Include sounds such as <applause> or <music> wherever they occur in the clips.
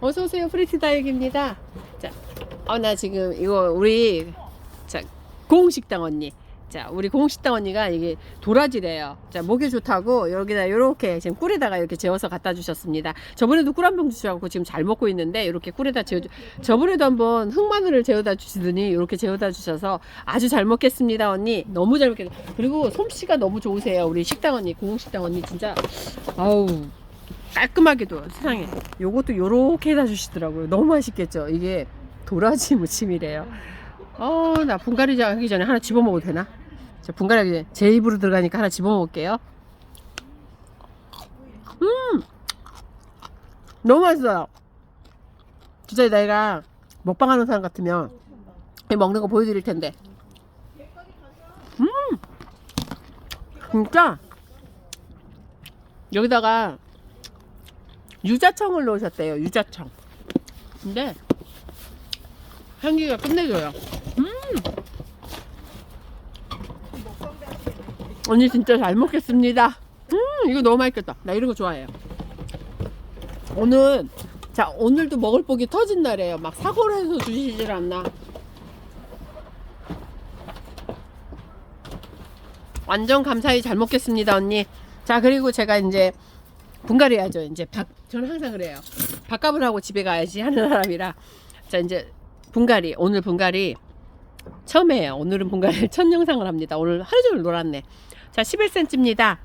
어서 오세요. 프리티 다육입니다. 자, 어, 나 지금 이거 우리 자 공식당 언니. 자, 우리 공식당 언니가 이게 도라지래요. 자, 목이 좋다고 여기다 이렇게 지금 꿀에다가 이렇게 재워서 갖다 주셨습니다. 저번에도 꿀 한 병 주셔갖고 지금 잘 먹고 있는데 이렇게 꿀에다 재워 주. 저번에도 한번 흑마늘을 재워다 주시더니 이렇게 재워다 주셔서 아주 잘 먹겠습니다, 언니. 너무 잘 먹겠다. 그리고 솜씨가 너무 좋으세요, 우리 식당 언니, 공식당 언니 진짜. 아우. 깔끔하게도 세상에. 요것도 요렇게 해다 주시더라고요. 너무 맛있겠죠? 이게 도라지 무침이래요. 어나 분갈이 하기 전에 하나 집어 먹어도 되나? 자 분갈이 하기 전에 제 입으로 들어가니까 하나 집어 먹을게요. 음! 너무 맛있어요. 진짜 내가 먹방하는 사람 같으면 이 먹는 거 보여드릴 텐데. 음! 진짜! 여기다가 유자청을 넣으셨대요. 유자청. 근데 향기가 끝내줘요. 음. 언니 진짜 잘 먹겠습니다. 음 이거 너무 맛있겠다. 나 이런 거 좋아해요. 오늘 자 오늘도 먹을 복이 터진 날이에요. 막 사고를 해서 주시질 않나. 완전 감사히 잘 먹겠습니다 언니. 자 그리고 제가 이제 분갈이 해야죠. 이제 밥, 저는 항상 그래요. 밥값을 하고 집에 가야지 하는 사람이라. 자, 이제 분갈이, 오늘 분갈이 처음이에요. 오늘은 분갈이 <laughs> 첫 영상을 합니다. 오늘 하루 종일 놀았네. 자, 11cm입니다.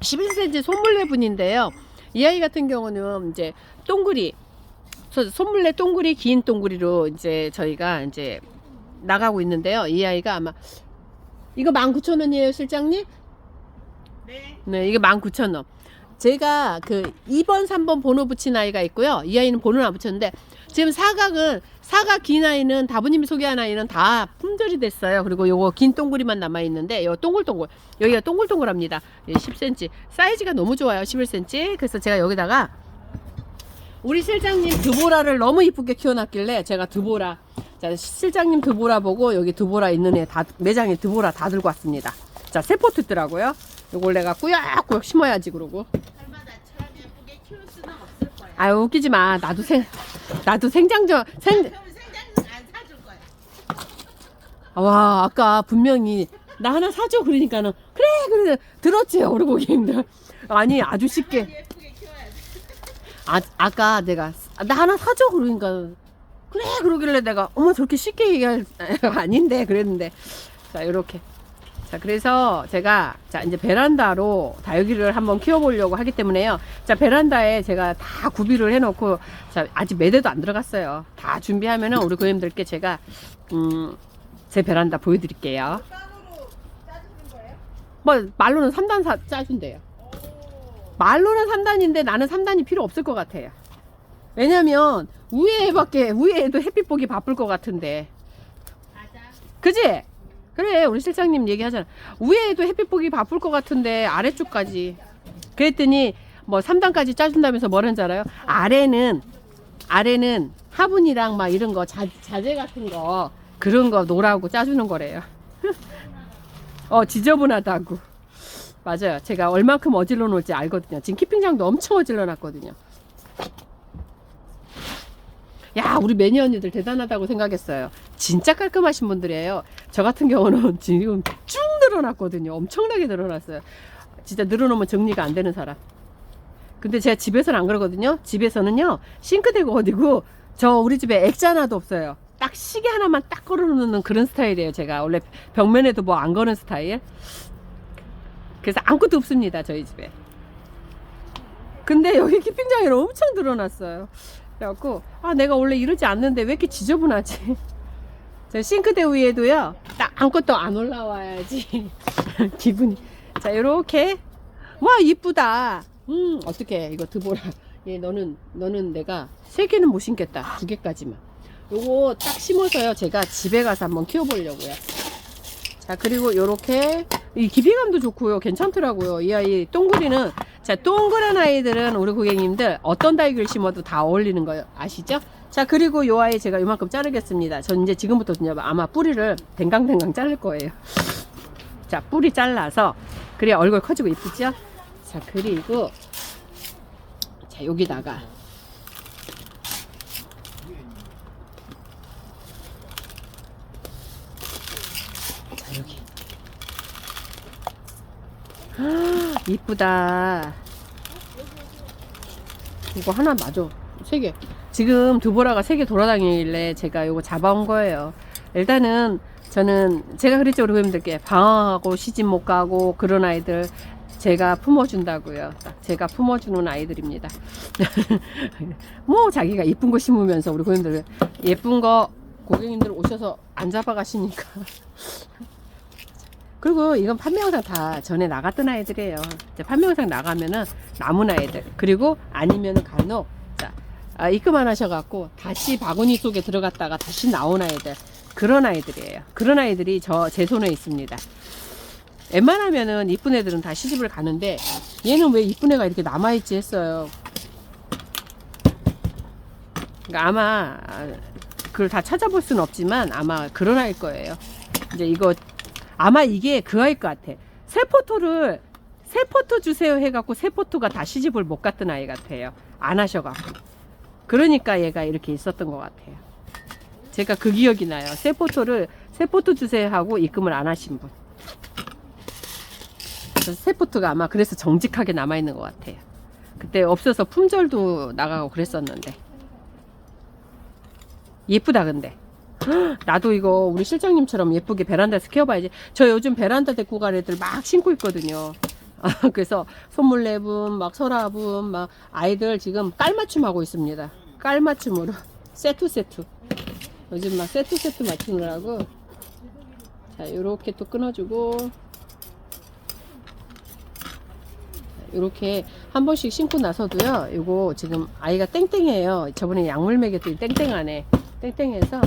11cm 손물레 분인데요. 이 아이 같은 경우는 이제 동그리, 소- 손물레 동그리, 긴 동그리로 이제 저희가 이제 나가고 있는데요. 이 아이가 아마 이거 19,000원이에요, 실장님? 네. 네, 이게 19,000원. 제가 그 2번, 3번 번호 붙인 아이가 있고요. 이 아이는 번호는 안 붙였는데 지금 사각은 사각 긴 아이는 다부님이 소개한 아이는 다 품절이 됐어요. 그리고 요거 긴 동그리만 남아 있는데 요 동글동글 여기가 동글동글합니다. 예, 10cm 사이즈가 너무 좋아요. 11cm. 그래서 제가 여기다가 우리 실장님 드보라를 너무 이쁘게 키워놨길래 제가 드보라 자 실장님 드보라 보고 여기 드보라 있는 애 다 매장에 드보라 다 들고 왔습니다. 자 세 포트 있더라고요. 요걸 내가 꾸역꾸역 심어야지 그러고. 아유 웃기지 마. 나도 생 나도 생장저 생. 와 아까 분명히 나 하나 사줘 그러니까는. 그래 그래. 들었지? 우리 고객님들. 아니 아주 쉽게. 아 아까 내가 나 하나 사줘 그러니까 그래 그러길래 내가 어머 저렇게 쉽게 얘기할 <laughs> 아닌데 그랬는데. 자 이렇게 자 그래서 제가 자 이제 베란다로 다육이를 한번 키워보려고 하기 때문에요 자 베란다에 제가 다 구비를 해놓고 자 아직 매대도 안 들어갔어요 다 준비하면은 우리 고객님들께 제가 음 제 베란다 보여드릴게요? 뭐 말로는 3단 사, 짜준대요 오. 말로는 3단인데 나는 3단이 필요 없을 것 같아요. 왜냐면 위에밖에 위에도 햇빛 보기 바쁠 것 같은데. 그지? 그래 우리 실장님 얘기하잖아. 위에도 햇빛 보기 바쁠 것 같은데 아래쪽까지. 그랬더니 뭐 3단까지 짜준다면서 뭐라는 줄 알아요? 아래는 아래는 화분이랑 막 이런 거 자, 자재 같은 거 그런 거 놓으라고 짜주는 거래요. <laughs> 어 지저분하다고. 맞아요. 제가 얼만큼 어질러 놓을지 알거든요. 지금 키핑장도 엄청 어질러 놨거든요. 야, 우리 매니 언니들 대단하다고 생각했어요. 진짜 깔끔하신 분들이에요. 저 같은 경우는 <laughs> 지금 쭉 늘어났거든요. 엄청나게 늘어났어요. 진짜 늘어놓으면 정리가 안 되는 사람. 근데 제가 집에서는 안 그러거든요. 집에서는요, 싱크대가 어디고, 저 우리 집에 액자 하나도 없어요. 딱 시계 하나만 딱 걸어놓는 그런 스타일이에요. 제가 원래 벽면에도 뭐 안 거는 스타일. 그래서 아무것도 없습니다. 저희 집에. 근데 여기 키핑장에 엄청 늘어났어요. 그래갖고 아 내가 원래 이러지 않는데 왜 이렇게 지저분하지? <laughs> 저 싱크대 위에도요 딱 아무것도 안 올라와야지. <laughs> 기분이. 자 이렇게. 와 이쁘다. 음 어떻게 이거 드보라. 얘 너는 너는 내가 세 개는 못 심겠다. 두 개까지만. 요거 딱 심어서요 제가 집에 가서 한번 키워 보려고요. 자 그리고 요렇게. 이 기피감도 좋고요 괜찮더라고요. 이 아이 동그리는 자 동그란 아이들은 우리 고객님들 어떤 다육을 심어도 다 어울리는 거 아시죠? 자 그리고 요 아이 제가 이만큼 자르겠습니다. 전 이제 지금부터 그냥 아마 뿌리를 댕강댕강 자를 거예요. 자 뿌리 잘라서 그래야 얼굴 커지고 이쁘죠? 자 그리고 자 여기다가 자 여기. 아 이쁘다. 이거 하나 맞아 세개. 지금 두보라가 세 개 돌아다니길래 제가 이거 잡아온 거예요. 일단은 저는 제가 그랬죠 우리 고객님들께 방황하고 시집 못 가고 그런 아이들 제가 품어준다고요. 딱 제가 품어주는 아이들입니다. <laughs> 뭐 자기가 예쁜 거 심으면서 우리 고객님들 예쁜 거 고객님들 오셔서 안 잡아가시니까. <laughs> 그리고 이건 판매 영상 다 전에 나갔던 아이들이에요. 판매 영상 나가면은 남은 아이들. 그리고 아니면은 간혹 자 아, 입금안 하셔갖고 다시 바구니 속에 들어갔다가 다시 나온 아이들. 그런 아이들이에요. 그런 아이들이 저 제 손에 있습니다. 웬만하면은 이쁜 애들은 다 시집을 가는데 얘는 왜 이쁜 애가 이렇게 남아있지 했어요. 그러니까 아마 아, 그걸 다 찾아볼 수는 없지만 아마 그런 아이일 거예요. 이제 이거 아마 이게 그 아이일 것 같아. 새 포토를 새 포토 주세요 해갖고 새 포토가 다 시집을 못 갔던 아이 같아요. 안 하셔갖고. 그러니까 얘가 이렇게 있었던 것 같아요. 제가 그 기억이 나요. 새 포토를 새 포토 주세요 하고 입금을 안 하신 분. 그래서 새 포토가 아마 그래서 정직하게 남아 있는 것 같아요. 그때 없어서 품절도 나가고 그랬었는데. 예쁘다 근데 헉, 나도 이거 우리 실장님처럼 예쁘게 베란다에서 키워봐야지 저 요즘 베란다 데리고 간 애들 막 신고 있거든요 아, 그래서 선물 내분 막 서랍은 막 아이들 지금 깔맞춤 하고 있습니다 깔맞춤으로 세트 세트 요즘 막 세트 세트 맞추느라고 자 요렇게 또 끊어주고 이렇게 한 번씩 신고 나서도요. 요거 지금 아이가 땡땡해요. 저번에 약물 먹였더니 땡땡하네. 땡땡해서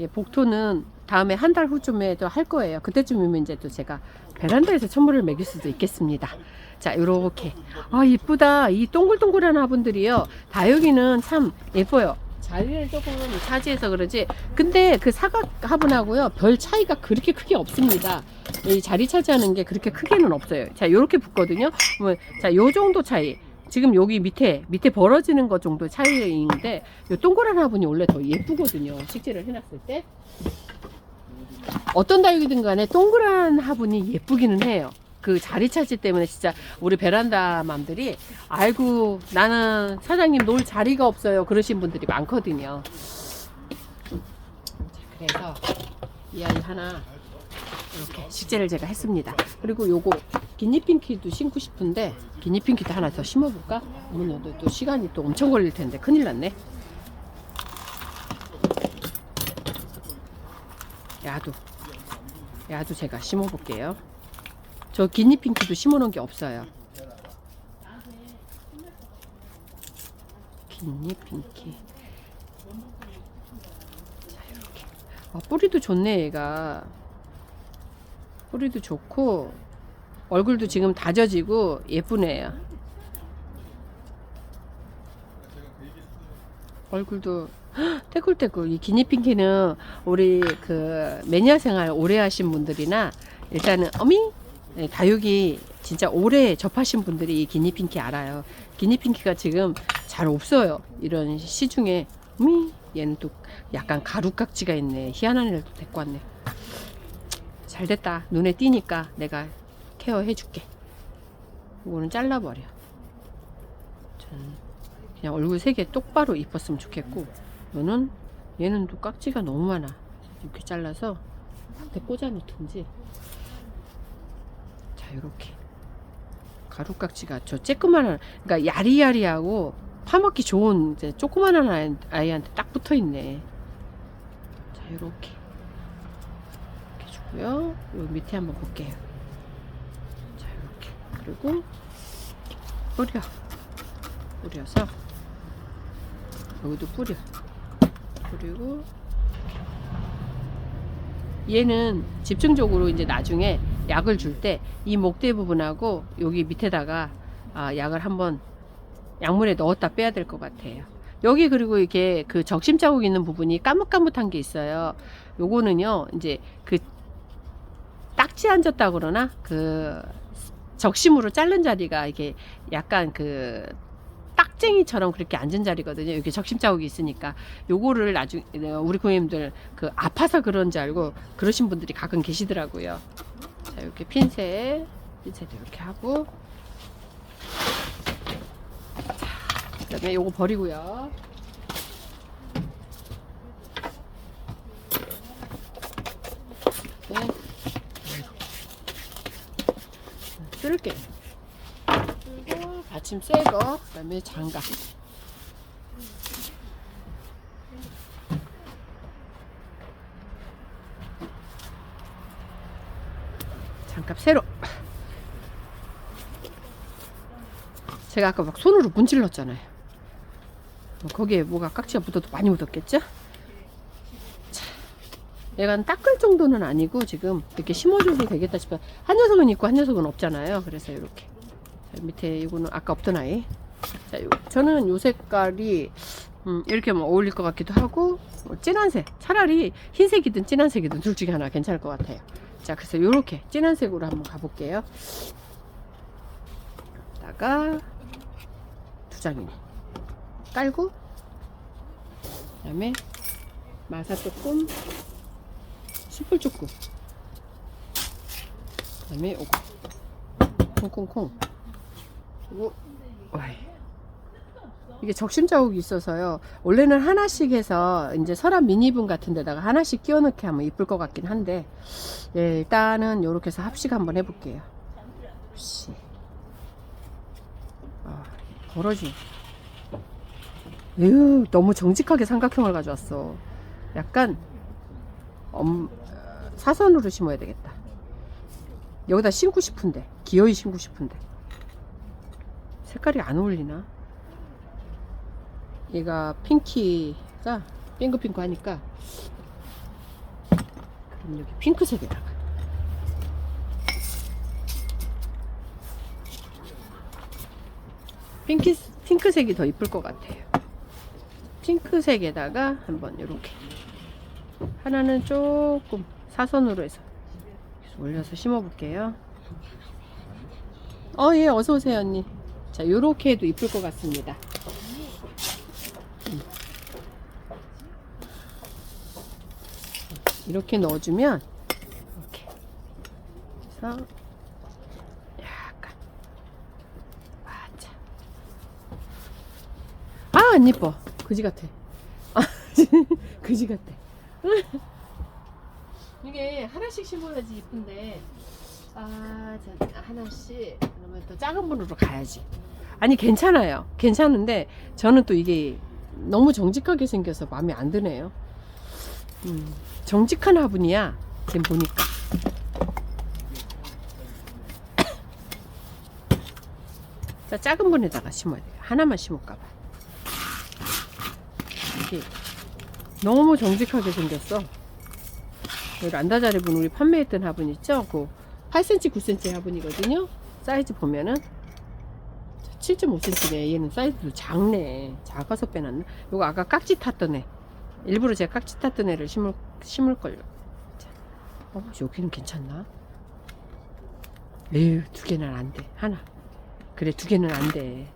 예, 복토는 다음에 한 달 후쯤에 또 할 거예요. 그때쯤이면 이제 또 제가 베란다에서 선물을 먹일 수도 있겠습니다. 자, 요렇게. 아, 이쁘다. 이 동글동글한 화분들이요. 다육이는 참 예뻐요. 자리를 조금 차지해서 그러지. 근데 그 사각 화분하고요. 별 차이가 그렇게 크게 없습니다. 이 자리 차지하는 게 그렇게 크게는 없어요. 자, 요렇게 붙거든요. 그러면 자, 요 정도 차이. 지금 여기 밑에 밑에 벌어지는 것 정도 차이인데 요 동그란 화분이 원래 더 예쁘거든요. 식재를 해놨을 때 어떤 다육이든 간에 동그란 화분이 예쁘기는 해요. 그 자리 차지 때문에 진짜 우리 베란다 맘들이 아이고 나는 사장님 놀 자리가 없어요 그러신 분들이 많거든요. 자, 그래서 이 아이 하나 이렇게 식재를 제가 했습니다. 그리고 요거 기니핑키도 심고 싶은데 기니핑키도 하나 더 심어볼까? 또, 또 시간이 또 엄청 걸릴 텐데 큰일 났네. 야도 야도 제가 심어볼게요. 저 기니핑키도 심어놓은 게 없어요. 기니핑키. 자 이렇게. 아, 뿌리도 좋네 얘가. 뿌리도 좋고 얼굴도 지금 다져지고 예쁘네요. 얼굴도 헉, <gasps> 떼굴떼굴 이 기니핑키는 우리 그 매니아 생활 오래 하신 분들이나 일단은 어미 네, 다육이 진짜 오래 접하신 분들이 이 기니핑키 알아요. 기니핑키가 지금 잘 없어요. 이런 시중에 어미 얘는 또 약간 가루깍지가 있네. 희한한 애를 또 데리고 왔네. 잘 됐다. 눈에 띄니까 내가 케어해 줄게. 이거는 잘라버려. 저는 그냥 얼굴 색이 똑바로 이뻤으면 좋겠고, 너는 얘는 또 깍지가 너무 많아. 이렇게 잘라서 대 꽂아 놓든지. 자, 요렇게. 가루깍지가 저 쬐끄만한, 그러니까 야리야리하고 파먹기 좋은 이제 조그만한 아이, 아이한테 딱 붙어 있네. 자, 요렇게. 이렇게 주고요. 요 밑에 한번 볼게요. 자, 이렇게. 그리고 뿌려. 뿌려서 여기도 뿌려. 그리고 얘는 집중적으로 이제 나중에 약을 줄 때 이 목대 부분하고 여기 밑에다가 아, 약을 한번 약물에 넣었다 빼야 될 것 같아요. 여기 그리고 이게 그 적심 자국 있는 부분이 까뭇까뭇한 게 있어요. 요거는요, 이제 그 딱지 앉았다 그러나 그 적심으로 자른 자리가 이게 약간 그 빡쟁이처럼 그렇게 앉은 자리거든요. 여기 적심 자국이 있으니까 요거를 나중에 네, 우리 고객님들 그 아파서 그런지 알고 그러신 분들이 가끔 계시더라고요. 자, 이렇게 핀셋, 핀셋 이렇게 하고 자, 그다음에 요거 버리고요. 네. 네. 쓸게요. 받침 새 거, 그 다음에 장갑. 장갑 새로. 제가 아까 막 손으로 문질렀잖아요. 뭐 거기에 뭐가 깍지가 묻어도 많이 묻었겠죠? 자, 얘가 닦을 정도는 아니고 지금 이렇게 심어줘도 되겠다 싶어요. 한 녀석은 있고 한 녀석은 없잖아요. 그래서 이렇게 자, 밑에 이거는 아까 없던 아이. 자, 요, 저는 요 색깔이 음, 이렇게 뭐 어울릴 것 같기도 하고 뭐 진한 색 차라리 흰색이든 진한 색이든 둘 중에 하나 괜찮을 것 같아요. 자, 그래서 이렇게 진한 색으로 한번 가볼게요. 다가 두 장이네. 깔고 그 다음에 마사 조금 숯불 조금 그 다음에 요거 콩콩콩 이게 적심 자국이 있어서요. 원래는 하나씩 해서 이제 서랍 미니분 같은 데다가 하나씩 끼워 넣게 하면 이쁠 것 같긴 한데 예, 일단은 요렇게 해서 합식 한번 해볼게요. 합식 아, 벌어지 에휴, 너무 정직하게 삼각형을 가져왔어. 약간 엄, 어, 사선으로 심어야 되겠다. 여기다 심고 싶은데 기어이 심고 싶은데 색깔이 안 어울리나? 얘가 핑키가 핑크핑크 하니까 그럼 여기 핑크색에다가 핑크, 핑크색이 더 이쁠 것 같아요. 핑크색에다가 한번 이렇게 하나는 조금 사선으로 해서 올려서 심어 볼게요. 어, 예, 어서 오세요, 언니. 자, 요렇게 해도 이쁠 것 같습니다. 음. 이렇게 넣어주면 이렇게 해서 약간 맞아. 아, 안 예뻐. 그지 같아. 아, <laughs> 그지 같아. <laughs> 이게 하나씩 심어야지 이쁜데. 아, 자, 하나씩. 그러면 또 작은 분으로 가야지. 아니, 괜찮아요. 괜찮은데, 저는 또 이게 너무 정직하게 생겨서 마음에 안 드네요. 음, 정직한 화분이야. 지금 보니까. <coughs> 자, 작은 분에다가 심어야 돼요. 하나만 심을까봐. 이게 너무 정직하게 생겼어. 그 란다자리 분 우리 판매했던 화분 있죠? 그 8cm, 9cm 화분이거든요. 사이즈 보면은 7.5cm네. 얘는 사이즈도 작네. 작아서 빼놨나? 요거 아까 깍지 탔던 애. 일부러 제가 깍지 탔던 애를 심을 심을 걸요. 자, 어, 여기는 괜찮나? 에휴, 두 개는 안 돼. 하나. 그래, 두 개는 안 돼.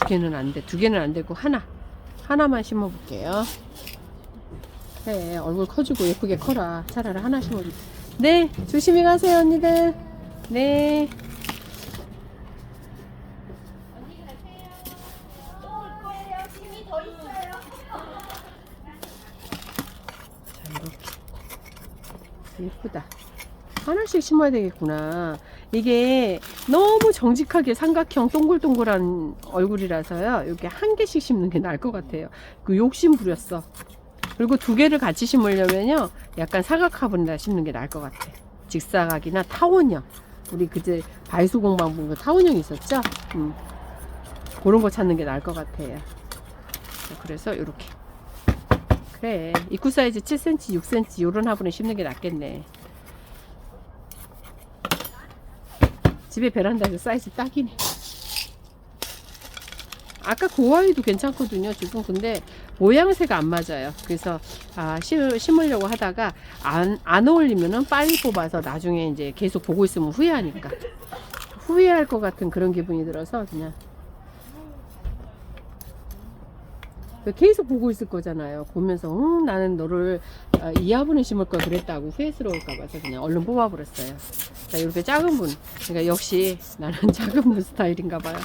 두 개는 안 돼. 두 개는 안 되고 하나. 하나만 심어 볼게요. 그래, 얼굴 커지고 예쁘게 커라. 차라리 하나 심어 줄게. 네, 조심히 가세요, 언니들. 네. 예쁘다. 하나씩 심어야 되겠구나. 이게 너무 정직하게 삼각형 동글동글한 얼굴이라서요. 이렇게 한 개씩 심는 게 나을 것 같아요. 그 욕심 부렸어. 그리고 두 개를 같이 심으려면요. 약간 사각 화분에다 심는 게 나을 것 같아. 직사각이나 타원형. 우리 그제 바이수공방 본거 타원형 있었죠? 음. 그런 거 찾는 게 나을 것 같아요. 자, 그래서 이렇게. 그래. 입구 사이즈 7cm, 6cm 요런 화분에 심는 게 낫겠네. 집에 베란다에서 사이즈 딱이네. 아까 그 아이도 괜찮거든요. 지금 근데 모양새가 안 맞아요. 그래서 아, 심, 심으려고 하다가 안, 안 어울리면은 빨리 뽑아서 나중에 이제 계속 보고 있으면 후회하니까. 후회할 것 같은 그런 기분이 들어서 그냥 계속 보고 있을 거잖아요. 보면서 음, 나는 너를 아, 이 화분에 심을 걸 그랬다고 후회스러울까 봐서 그냥 얼른 뽑아버렸어요. 자, 이렇게 작은 분. 그러니까 역시 나는 <laughs> 작은 분 스타일인가 봐요.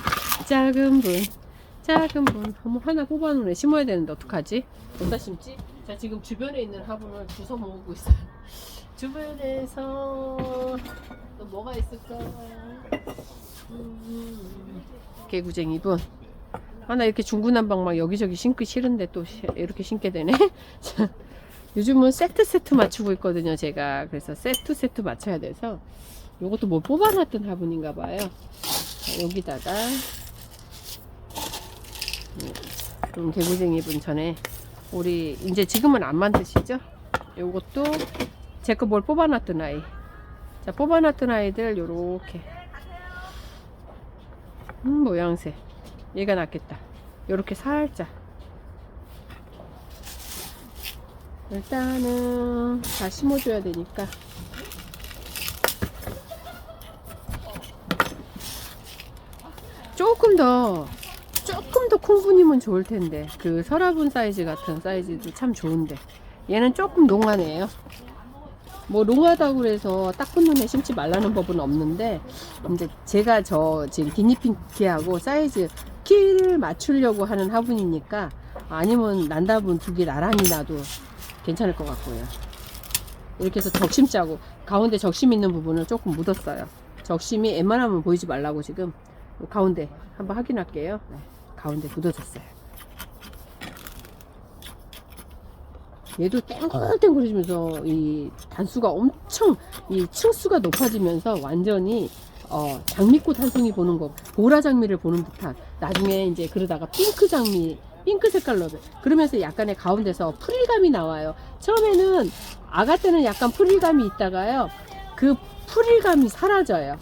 작은 분. 작은 분. 한번 하나 뽑아놓네. 심어야 되는데 어떡하지? 어디다 심지? 자, 지금 주변에 있는 화분을 주워 모으고 있어요. <laughs> 주변에서 또 뭐가 있을까? 음, 개구쟁이 분. 아, 나 이렇게 중구난방 막 여기저기 심기 싫은데 또 시- 이렇게 심게 되네. <laughs> 자, 요즘은 세트 세트 맞추고 있거든요, 제가. 그래서 세트 세트 맞춰야 돼서 요것도 뭐 뽑아놨던 화분인가 봐요. 자, 여기다가 음, 좀 개구쟁이 분 전에 우리 이제 지금은 안 만드시죠? 요것도 제 거 뭘 뽑아놨던 아이. 자, 뽑아놨던 아이들 요렇게 음, 모양새. 얘가 낫겠다. 요렇게 살짝. 일단은 다 심어줘야 되니까. 조금 더, 조금 더 큰 분이면 좋을 텐데. 그 설화분 사이즈 같은 사이즈도 참 좋은데. 얘는 조금 농하네요. 뭐 농하다고 그래서 딱 붙는 애 심지 말라는 법은 없는데 이제 제가 저 지금 기니핑키하고 사이즈 키를 맞추려고 하는 화분이니까 아니면 난다분 두 개 나란히 놔도 괜찮을 것 같고요. 이렇게 해서 적심 짜고 가운데 적심 있는 부분을 조금 묻었어요. 적심이 웬만하면 보이지 말라고 지금 요 가운데 한번 확인할게요. 네, 가운데 묻어졌어요. 얘도 땡글땡글해지면서 이 단수가 엄청 이 층수가 높아지면서 완전히 어, 장미꽃 한 송이 보는 거 보라 장미를 보는 듯한 나중에 이제 그러다가 핑크 장미 핑크 색깔로 그러면서 약간의 가운데서 프릴감이 나와요 처음에는 아가 때는 약간 프릴감이 있다가요 그 프릴감이 사라져요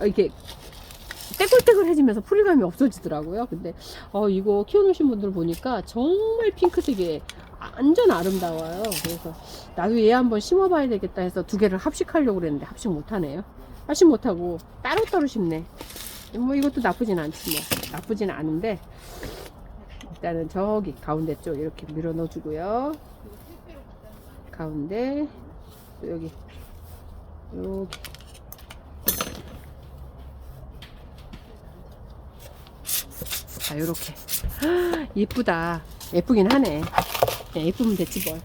어, 이렇게 떼굴떼굴해지면서 프릴감이 없어지더라고요. 근데 어 이거 키워놓으신 분들 보니까 정말 핑크색이 완전 아름다워요. 그래서 나도 얘 한번 심어봐야 되겠다 해서 두 개를 합식하려고 그랬는데 합식 못하네요. 합식 못하고 따로따로 심네. 뭐 이것도 나쁘진 않지 뭐. 나쁘진 않은데 일단은 저기 가운데 쪽 이렇게 밀어 넣어주고요. 가운데 또 여기 여기 자 요렇게. 예쁘다. 예쁘긴 하네. 야, 예쁘면 됐지 뭘.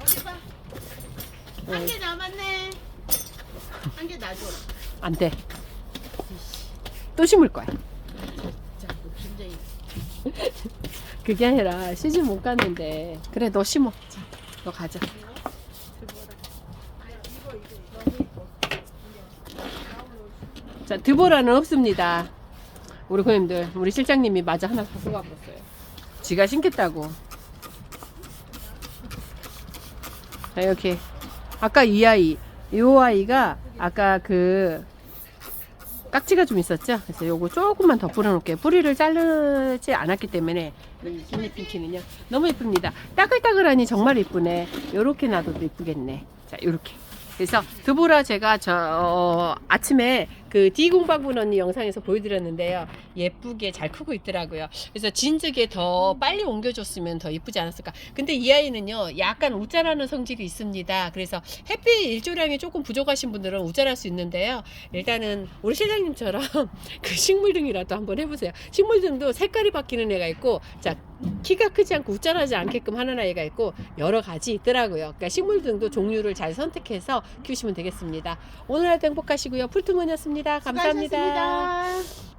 어디 봐. 한개 남았네. 한 개 놔줘. 안 돼. 또 심을 거야. 자, 너 굉장히 그게 아니라 시즌 못 갔는데. 그래 너 심어. 자, 너 가자 자 드보라는 없습니다. 우리 고님들 우리 실장님이 마저 하나 갖고 가버렸어요. 지가 심겠다고. 자 이렇게. 아까 이 아이 이 아이가 아까 그 깍지가 좀 있었죠? 그래서 요거 조금만 더 뿌려놓을게요. 뿌리를 자르지 않았기 때문에 이 기니핑키는요. 너무 예쁩니다. 따글따글하니 정말 예쁘네. 요렇게 놔둬도 예쁘겠네. 자 요렇게. 그래서 드보라 제가 저 어, 아침에 그 디공방분 언니 영상에서 보여드렸는데요. 예쁘게 잘 크고 있더라고요. 그래서 진즉에 더 빨리 옮겨줬으면 더 예쁘지 않았을까. 근데 이 아이는요 약간 우짜라는 성질이 있습니다. 그래서 햇빛 일조량이 조금 부족하신 분들은 우짜랄 수 있는데요. 일단은 우리 실장님처럼 <laughs> 그 식물등이라도 한번 해보세요. 식물등도 색깔이 바뀌는 애가 있고 자 키가 크지 않고 우짜라지 않게끔 하는 아이가 있고 여러 가지 있더라고요. 그러니까 식물등도 종류를 잘 선택해서 키우시면 되겠습니다. 오늘 하루 행복하시고요. 풀투문이었습 니다 감사합니다 수고하셨습니다.